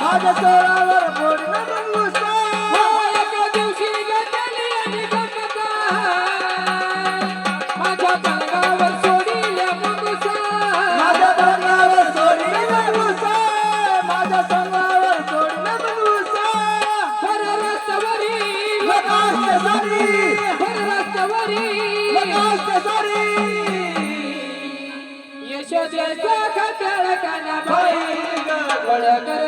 माझ्या सोळावर वडकळ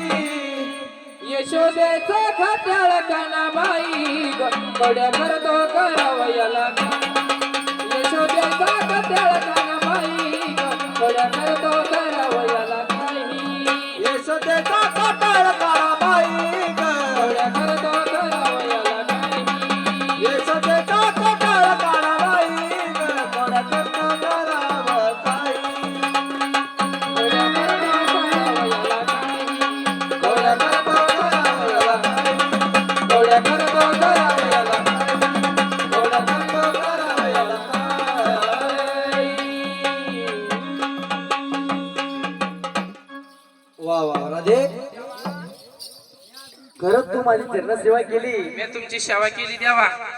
यशोदेच खात्याला काना बाई गड्या करतो करावा. खरंच तू माझी चरणसेवा केली. मी तुमची सेवा केली देवा.